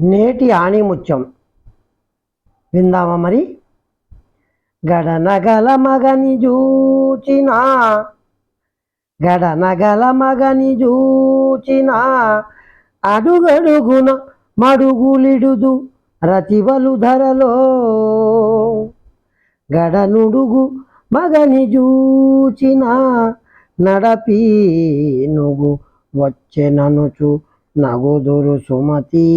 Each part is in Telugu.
నేటి ఆణిముత్యం. విందామా మరి? గడనగల మగని జూచిన గడనగల మగని జూచిన అడుగడుగున మడుగులిడుదు రతివలు ధరలో. గడనుడుగు మగని జూచిన నడపి నుగు వచ్చెననుచు నగుదురు సుమతి.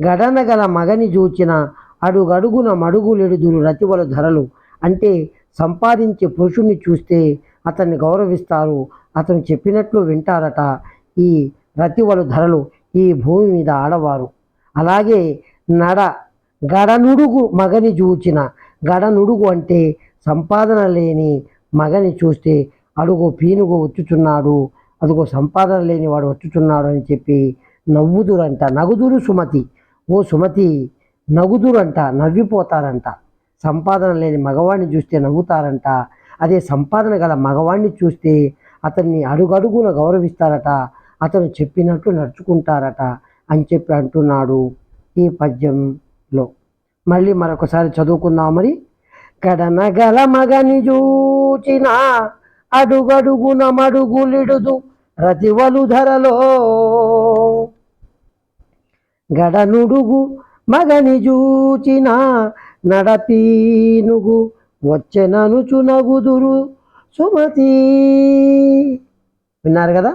గడనగల మగని చూచిన అడుగడుగున మడుగులెడుదురు రతివల ధరలు అంటే సంపాదించే పురుషుణ్ణి చూస్తే అతన్ని గౌరవిస్తారు. అతను చెప్పినట్లు వింటారట ఈ రతివలు ధరలు ఈ భూమి మీద ఆడవారు. అలాగే నడ గడనుడుగు మగని చూచిన గడనుడుగు అంటే సంపాదన లేని మగని చూస్తే అడుగు పీనుగు వచ్చుచున్నాడు అదుగో సంపాదన లేని వాడు వచ్చుచున్నాడు అని చెప్పి నవ్వుదురంట. నగుదురు సుమతి. ఓ సుమతి నగుదురంట నవ్విపోతారంట. సంపాదన లేని మగవాడిని చూస్తే నవ్వుతారంట. అదే సంపాదన గల మగవాణ్ణి చూస్తే అతన్ని అడుగడుగున గౌరవిస్తారట. అతను చెప్పినట్టు నడుచుకుంటారట అని చెప్పి అంటున్నాడు ఈ పద్యంలో. మళ్ళీ మరొకసారి చదువుకుందాం మరి. కడనగల మగని చూచిన అడుగడుగు నమడుగులిడుదు రతివలు ధరలో గడనుడుగు మగని చూచిన నడపీనుగు వచ్చెననుచు నగుదురు సుమతి. విన్నారు కదా?